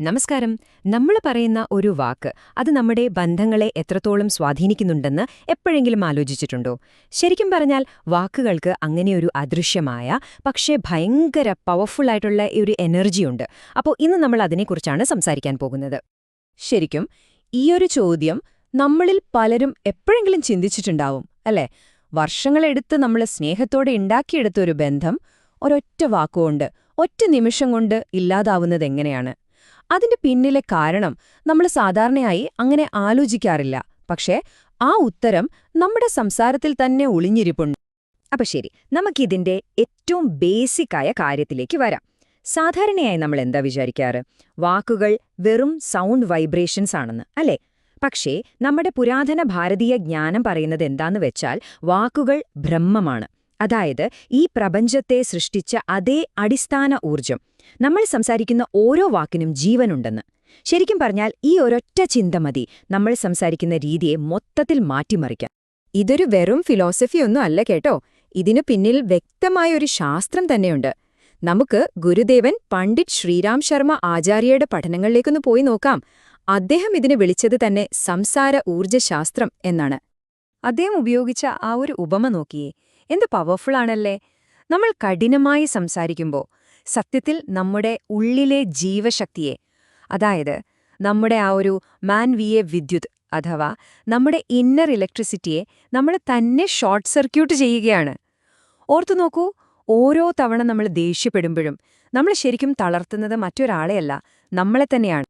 നമസ്കാരം. നമ്മൾ പറയുന്ന ഒരു വാക്ക് അത് നമ്മുടെ ബന്ധങ്ങളെ എത്രത്തോളം സ്വാധീനിക്കുന്നുണ്ടെന്ന് എപ്പോഴെങ്കിലും ആലോചിച്ചിട്ടുണ്ടോ? ശരിക്കും പറഞ്ഞാൽ വാക്കുകൾക്ക് അങ്ങനെയൊരു അദൃശ്യമായ പക്ഷേ ഭയങ്കര പവർഫുൾ ആയിട്ടുള്ള ഒരു എനർജിയുണ്ട് അപ്പോൾ ഇന്ന് നമ്മൾ അതിനെക്കുറിച്ചാണ് സംസാരിക്കാൻ പോകുന്നത്. ശരിക്കും ഈയൊരു ചോദ്യം നമ്മളിൽ പലരും എപ്പോഴെങ്കിലും ചിന്തിച്ചിട്ടുണ്ടാവും അല്ലേ? വർഷങ്ങളെടുത്ത് നമ്മൾ സ്നേഹത്തോടെ ഉണ്ടാക്കിയെടുത്ത ഒരു ബന്ധം ഒരൊറ്റ വാക്കുകൊണ്ട് ഒറ്റ നിമിഷം കൊണ്ട് ഇല്ലാതാവുന്നതെങ്ങനെയാണ് അതിന്റെ പിന്നിലെ കാരണം നമ്മൾ സാധാരണയായി അങ്ങനെ ആലോചിക്കാറില്ല. പക്ഷേ ആ ഉത്തരം നമ്മുടെ സംസാരത്തിൽ തന്നെ ഒളിഞ്ഞിരിപ്പുണ്ട്. അപ്പൊ ശരി നമുക്കിതിന്റെ ഏറ്റവും ബേസിക്കായ കാര്യത്തിലേക്ക് വരാം. സാധാരണയായി നമ്മൾ എന്താ വിചാരിക്കാറ്? വാക്കുകൾ വെറും സൗണ്ട് വൈബ്രേഷൻസ് ആണെന്ന് അല്ലേ? പക്ഷേ നമ്മുടെ പുരാതന ഭാരതീയ ജ്ഞാനം പറയുന്നത് എന്താന്ന് വെച്ചാൽ വാക്കുകൾ ബ്രഹ്മമാണ്. അതായത് ഈ പ്രപഞ്ചത്തെ സൃഷ്ടിച്ച അതേ അടിസ്ഥാന ഊർജം നമ്മൾ സംസാരിക്കുന്ന ഓരോ വാക്കിനും ജീവനുണ്ടെന്ന്. ശരിക്കും പറഞ്ഞാൽ ഈ ഒരൊറ്റ ചിന്ത മതി. നമ്മൾ സംസാരിക്കുന്ന രീതിയെ മൊത്തത്തിൽ മാറ്റിമറിക്കാം. ഇതൊരു വെറും ഫിലോസഫിയൊന്നും അല്ല കേട്ടോ. ഇതിനു പിന്നിൽ വ്യക്തമായ ഒരു ശാസ്ത്രം തന്നെയുണ്ട്. നമുക്ക് ഗുരുദേവൻ പണ്ഡിറ്റ് ശ്രീരാം ശർമ്മ ആചാര്യയുടെ പഠനങ്ങളിലേക്കൊന്ന് പോയി നോക്കാം. അദ്ദേഹം ഇതിനെ വിളിച്ചത് തന്നെ സംസാര ഊർജശാസ്ത്രം എന്നാണ്. അദ്ദേഹം ഉപയോഗിച്ച ആ ഒരു ഉപമ നോക്കിയേ. എന്ത് പവർഫുൾ ആണല്ലേ. നമ്മൾ കഠിനമായി സംസാരിക്കുമ്പോൾ സത്യത്തിൽ നമ്മുടെ ഉള്ളിലെ ജീവശക്തിയെ അതായത് നമ്മുടെ ആ ഒരു മാൻവിയെ വിദ്യുത് അഥവാ നമ്മുടെ ഇന്നർ ഇലക്ട്രിസിറ്റിയെ നമ്മൾ തന്നെ ഷോർട്ട് സർക്യൂട്ട് ചെയ്യുകയാണ്. ഓർത്തു നോക്കൂ ഓരോ തവണ നമ്മൾ ദേഷ്യപ്പെടുമ്പോഴും നമ്മൾ ശരിക്കും തളർത്തുന്നത് മറ്റൊരാളെയല്ല നമ്മളെ തന്നെയാണ്.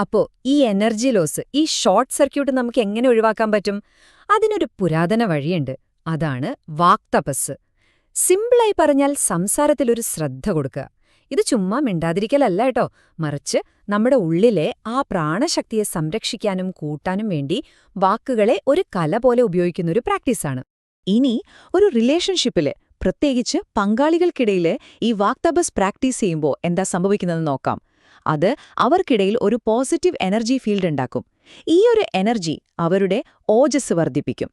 അപ്പോ ഈ എനർജി ലോസ് ഈ ഷോർട്ട് സർക്യൂട്ട് നമുക്ക് എങ്ങനെ ഒഴിവാക്കാൻ പറ്റും? അതിനൊരു പുരാതന വഴിയുണ്ട്. അതാണ് വാക്തപസ്. സിമ്പിളായി പറഞ്ഞാൽ സംസാരത്തിലൊരു ശ്രദ്ധ കൊടുക്കുക. ഇത് ചുമ്മാ മിണ്ടാതിരിക്കലല്ല കേട്ടോ. മറിച്ച് നമ്മുടെ ഉള്ളിലെ ആ പ്രാണശക്തിയെ സംരക്ഷിക്കാനും കൂട്ടാനും വേണ്ടി വാക്കുകളെ ഒരു കല പോലെ ഉപയോഗിക്കുന്ന ഒരു പ്രാക്ടീസാണ്. ഇനി ഒരു റിലേഷൻഷിപ്പിൽ പ്രത്യേകിച്ച് പങ്കാളികൾക്കിടയിൽ ഈ വാക്തബസ് പ്രാക്ടീസ് ചെയ്യുമ്പോൾ എന്താ സംഭവിക്കുന്നത് നോക്കാം. അത് അവർക്കിടയിൽ ഒരു പോസിറ്റീവ് എനർജി ഫീൽഡ് ഉണ്ടാക്കും. ഈ ഒരു എനർജി അവരുടെ ഓജസ് വർദ്ധിപ്പിക്കും.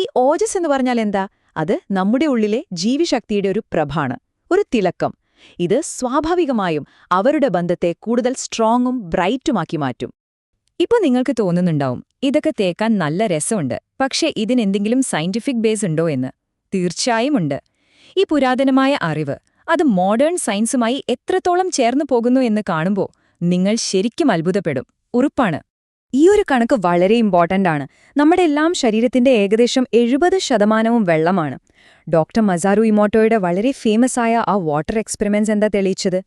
ഈ ഓജസ് എന്ന് പറഞ്ഞാൽ എന്താ? അത് നമ്മുടെ ഉള്ളിലെ ജീവിശക്തിയുടെ ഒരു പ്രഭാണ് ഒരു തിളക്കം. ഇത് സ്വാഭാവികമായും അവരുടെ ബന്ധത്തെ കൂടുതൽ സ്ട്രോങ്ങും ബ്രൈറ്റുമാക്കി മാറ്റും. ഇപ്പൊ നിങ്ങൾക്ക് തോന്നുന്നുണ്ടാവും ഇതൊക്കെ തേക്കാൻ നല്ല രസമുണ്ട് പക്ഷേ ഇതിനെന്തെങ്കിലും സയന്റിഫിക് ബേസ് ഉണ്ടോ എന്ന്? തീർച്ചയായും ഉണ്ട്. ഈ പുരാതനമായ അറിവ് അത് മോഡേൺ സയൻസുമായി എത്രത്തോളം ചേർന്നു പോകുന്നു എന്ന് കാണുമ്പോൾ നിങ്ങൾ ശരിക്കും അത്ഭുതപ്പെടും. ഉറപ്പാണ്. ഈ ഒരു കണക്ക് വളരെ ഇമ്പോർട്ടന്റ് ആണ്. നമ്മുടെ എല്ലാം ശരീരത്തിന്റെ ഏകദേശം എഴുപത് ശതമാനവും വെള്ളമാണ്. ഡോക്ടർ മസാറു ഇമോട്ടോയുടെ വളരെ ഫേമസ് ആയ ആ വാട്ടർ എക്സ്പെരിമെന്റ്സ് എന്താ തെളിയിച്ചത്?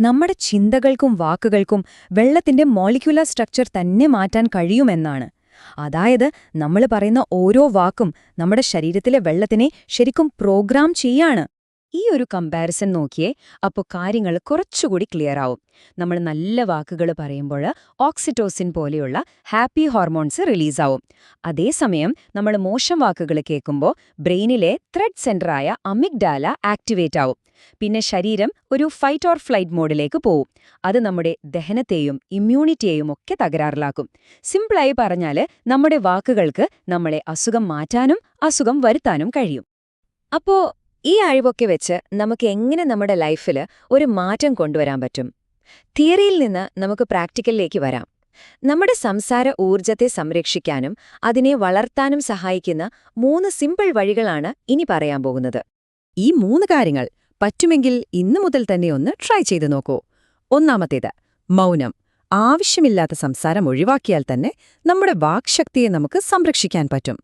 നമ്മുടെ ചിന്തകൾക്കും വാക്കുകൾക്കും വെള്ളത്തിന്റെ മോളിക്യുലർ സ്ട്രക്ചർ തന്നെ മാറ്റാൻ കഴിയുമെന്നാണ്. അതായത് നമ്മൾ പറയുന്ന ഓരോ വാക്കും നമ്മുടെ ശരീരത്തിലെ വെള്ളത്തിനെ ശരിക്കും പ്രോഗ്രാം ചെയ്യാണ്. ഈ ഒരു കമ്പാരിസൺ നോക്കിയേ അപ്പോൾ കാര്യങ്ങൾ കുറച്ചുകൂടി ക്ലിയർ ആവും. നമ്മൾ നല്ല വാക്കുകൾ പറയുമ്പോൾ ഓക്സിറ്റോസിൻ പോലെയുള്ള ഹാപ്പി ഹോർമോൺസ് റിലീസാവും അതേസമയം നമ്മൾ മോശം വാക്കുകൾ കേൾക്കുമ്പോൾ ബ്രെയിനിലെ ത്രെഡ് സെന്ററായ അമിഗ്ഡാല ആക്ടിവേറ്റ് ആവും. പിന്നെ ശരീരം ഒരു ഫൈറ്റ് ഓർ ഫ്ലൈറ്റ് മോഡിലേക്ക് പോവും. അത് നമ്മുടെ ദഹനത്തെയും ഇമ്മ്യൂണിറ്റിയെയും ഒക്കെ തകരാറിലാക്കും. സിമ്പിളായി പറഞ്ഞാൽ നമ്മുടെ വാക്കുകൾക്ക് നമ്മളെ അസുഖം മാറ്റാനും അസുഖം വരുത്താനും കഴിയും. അപ്പോ ഈ അഴിവൊക്കെ വെച്ച് നമുക്ക് എങ്ങനെ നമ്മുടെ ലൈഫിൽ ഒരു മാറ്റം കൊണ്ടുവരാൻ പറ്റും? തിയറിയിൽ നിന്ന് നമുക്ക് പ്രാക്ടിക്കലിലേക്ക് വരാം. നമ്മുടെ സംസാര ഊർജത്തെ സംരക്ഷിക്കാനും അതിനെ വളർത്താനും സഹായിക്കുന്ന മൂന്ന് സിമ്പിൾ വഴികളാണ് ഇനി പറയാൻ പോകുന്നത്. ഈ മൂന്ന് കാര്യങ്ങൾ പറ്റുമെങ്കിൽ ഇന്നു മുതൽ തന്നെ ഒന്ന് ട്രൈ ചെയ്തു നോക്കൂ. ഒന്നാമത്തേത് മൗനം. ആവശ്യമില്ലാത്ത സംസാരം ഒഴിവാക്കിയാൽ തന്നെ നമ്മുടെ വാക്ശക്തിയെ നമുക്ക് സംരക്ഷിക്കാൻ പറ്റും.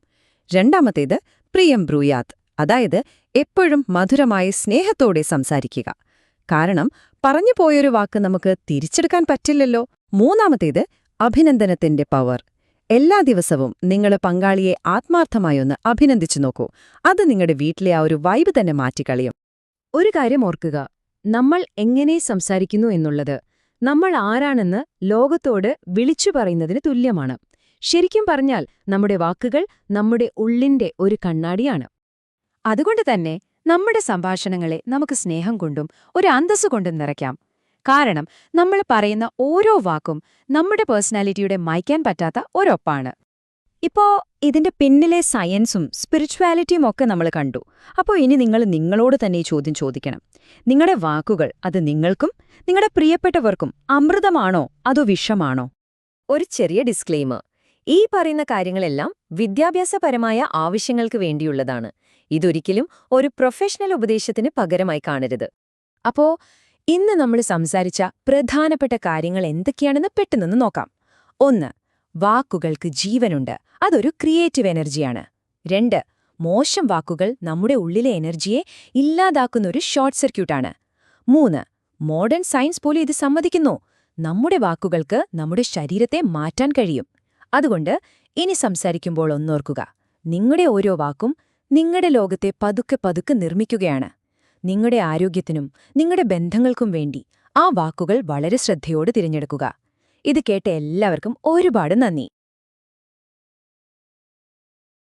രണ്ടാമത്തേത് പ്രിയം ബ്രൂയാത്ത്. അതായത് എപ്പോഴും മധുരമായി സ്നേഹത്തോടെ സംസാരിക്കുക. കാരണം പറഞ്ഞു പോയൊരു വാക്ക് നമുക്ക് തിരിച്ചെടുക്കാൻ പറ്റില്ലല്ലോ. മൂന്നാമത്തേത് അഭിനന്ദനത്തിന്റെ പവർ. എല്ലാ ദിവസവും നിങ്ങൾ പങ്കാളിയെ ആത്മാർത്ഥമായൊന്ന് അഭിനന്ദിച്ചു നോക്കൂ. അത് നിങ്ങളുടെ വീട്ടിലെ ആ ഒരു വൈബ് തന്നെ മാറ്റിക്കളയും. ഒരു കാര്യം ഓർക്കുക. നമ്മൾ എങ്ങനെ സംസാരിക്കുന്നു എന്നുള്ളത്. നമ്മൾ ആരാണെന്ന് ലോകത്തോട് വിളിച്ചു പറയുന്നതിന് തുല്യമാണ്. ശരിക്കും പറഞ്ഞാൽ നമ്മുടെ വാക്കുകൾ നമ്മുടെ ഉള്ളിന്റെ ഒരു കണ്ണാടിയാണ്. അതുകൊണ്ട് തന്നെ നമ്മുടെ സംഭാഷണങ്ങളെ നമുക്ക് സ്നേഹം കൊണ്ടും ഒരു അന്തസ് കൊണ്ടും നിറയ്ക്കാം. കാരണം നമ്മൾ പറയുന്ന ഓരോ വാക്കും നമ്മുടെ പേഴ്സണാലിറ്റിയുടെ മായ്ക്കാൻ പറ്റാത്ത ഒരൊപ്പാണ്. ഇപ്പോ ഇതിന്റെ പിന്നിലെ സയൻസും സ്പിരിച്വാലിറ്റിയും ഒക്കെ നമ്മൾ കണ്ടു. അപ്പോൾ ഇനി നിങ്ങൾ നിങ്ങളോട് തന്നെ ഈ ചോദ്യം ചോദിക്കണം. നിങ്ങളുടെ വാക്കുകൾ അത് നിങ്ങൾക്കും നിങ്ങളുടെ പ്രിയപ്പെട്ടവർക്കും അമൃതമാണോ അതോ വിഷമാണോ? ഒരു ചെറിയ ഡിസ്ക്ലെയിമർ ഈ പറയുന്ന കാര്യങ്ങളെല്ലാം വിദ്യാഭ്യാസപരമായ ആവശ്യങ്ങൾക്ക് വേണ്ടിയുള്ളതാണ്. ഇതൊരിക്കലും ഒരു പ്രൊഫഷണൽ ഉപദേശത്തിന് പകരമായി കാണരുത്. അപ്പോ ഇന്ന് നമ്മൾ സംസാരിച്ച പ്രധാനപ്പെട്ട കാര്യങ്ങൾ എന്തൊക്കെയാണെന്ന് പെട്ടെന്ന് നോക്കാം. ഒന്ന് വാക്കുകൾക്ക് ജീവനുണ്ട്. അതൊരു ക്രിയേറ്റീവ് എനർജിയാണ് രണ്ട് മോശം വാക്കുകൾ നമ്മുടെ ഉള്ളിലെ എനർജിയെ ഇല്ലാതാക്കുന്ന ഒരു ഷോർട്ട് സർക്യൂട്ടാണ് മൂന്ന് മോഡേൺ സയൻസ് പോലും ഇത് സമ്മതിക്കുന്നു. നമ്മുടെ വാക്കുകൾക്ക് നമ്മുടെ ശരീരത്തെ മാറ്റാൻ കഴിയും. അതുകൊണ്ട് ഇനി സംസാരിക്കുമ്പോൾ ഒന്നോർക്കുക. നിങ്ങളുടെ ഓരോ വാക്കും നിങ്ങളുടെ ലോകത്തെ പതുക്കെ പതുക്കെ നിർമ്മിക്കുകയാണ്. നിങ്ങളുടെ ആരോഗ്യത്തിനും നിങ്ങളുടെ ബന്ധങ്ങൾക്കും വേണ്ടി ആ വാക്കുകൾ വളരെ ശ്രദ്ധയോട് തിരഞ്ഞെടുക്കുക. ഇത് കേട്ട എല്ലാവർക്കും ഒരുപാട് നന്ദി.